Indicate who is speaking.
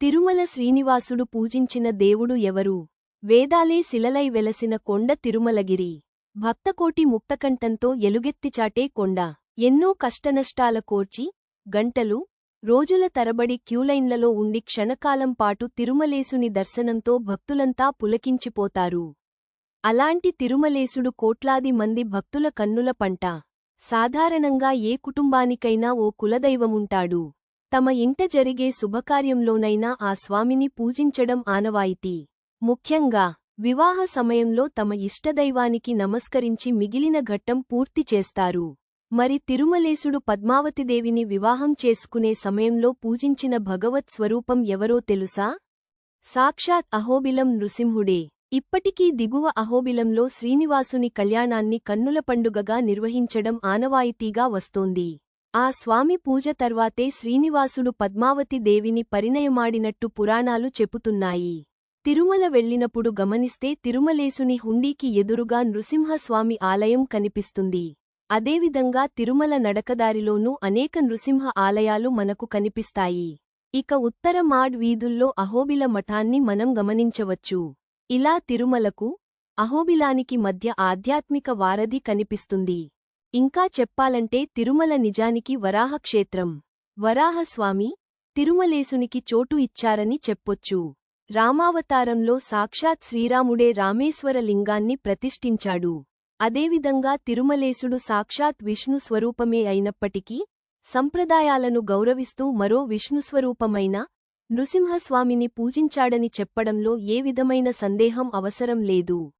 Speaker 1: తిరుమల శ్రీనివాసుడు పూజించిన దేవుడు ఎవరు? వేదాలే శిలలై వెలసిన కొండ తిరుమలగిరి. భక్తకోటి ముక్తకంఠంతో ఎలుగెత్తిచాటే కొండ. ఎన్నో కష్టనష్టాల కోర్చి గంటలు రోజుల తరబడి క్యూలైన్లలో ఉండి క్షణకాలం పాటు తిరుమలేసుని దర్శనంతో భక్తులంతా పులకించిపోతారు. అలాంటి తిరుమలేసుడు కోట్లాది మంది భక్తుల కన్నుల పంట. సాధారణంగా ఏ కుటుంబానికైనా ఓ కులదైవముంటాడు. తమ ఇంట జరిగే శుభకార్యంలోనైనా ఆ స్వామిని పూజించడం ఆనవాయితీ. ముఖ్యంగా వివాహ సమయంలో తమ ఇష్టదైవానికి నమస్కరించి మిగిలిన ఘట్టం పూర్తి చేస్తారు. మరి తిరుమలేసుడు పద్మావతిదేవిని వివాహం చేసుకునే సమయంలో పూజించిన భగవత్ స్వరూపం ఎవరో తెలుసా? సాక్షాత్ అహోబిలం నృసింహుడే. ఇప్పటికీ దిగువ అహోబిలంలో శ్రీనివాసుని కళ్యాణాన్ని కన్నుల పండుగగా నిర్వహించడం ఆనవాయితీగా వస్తోంది. ఆ స్వామి పూజ తర్వాతే శ్రీనివాసుడు పద్మావతి దేవిని పరిణయమాడినట్టు పురాణాలు చెపుతున్నాయి. తిరుమల వెళ్ళినప్పుడు గమనిస్తే తిరుమలేసుని హుండీకి ఎదురుగా నృసింహస్వామి ఆలయం కనిపిస్తుంది. అదేవిధంగా తిరుమల నడకదారిలోనూ అనేక నృసింహ ఆలయాలు మనకు కనిపిస్తాయి. ఇక ఉత్తర మాడ్ వీధుల్లో అహోబిల మఠాన్ని మనం గమనించవచ్చు. ఇలా తిరుమలకు అహోబిలానికి మధ్య ఆధ్యాత్మిక వారధి కనిపిస్తుంది. ఇంకా చెప్పాలంటే తిరుమల నిజానికి వరాహక్షేత్రం. వరాహస్వామి తిరుమలేసునికి చోటు ఇచ్చారని చెప్పొచ్చు. రామావతారంలో సాక్షాత్ శ్రీరాముడే రామేశ్వర లింగాన్ని ప్రతిష్ఠించాడు. అదేవిధంగా తిరుమలేసుడు సాక్షాత్ విష్ణు స్వరూపమే అయినప్పటికీ సంప్రదాయాలను గౌరవిస్తూ మరో విష్ణుస్వరూపమైన నృసింహస్వామిని పూజించాడని చెప్పడంలో ఏ విధమైన సందేహం అవసరం లేదు.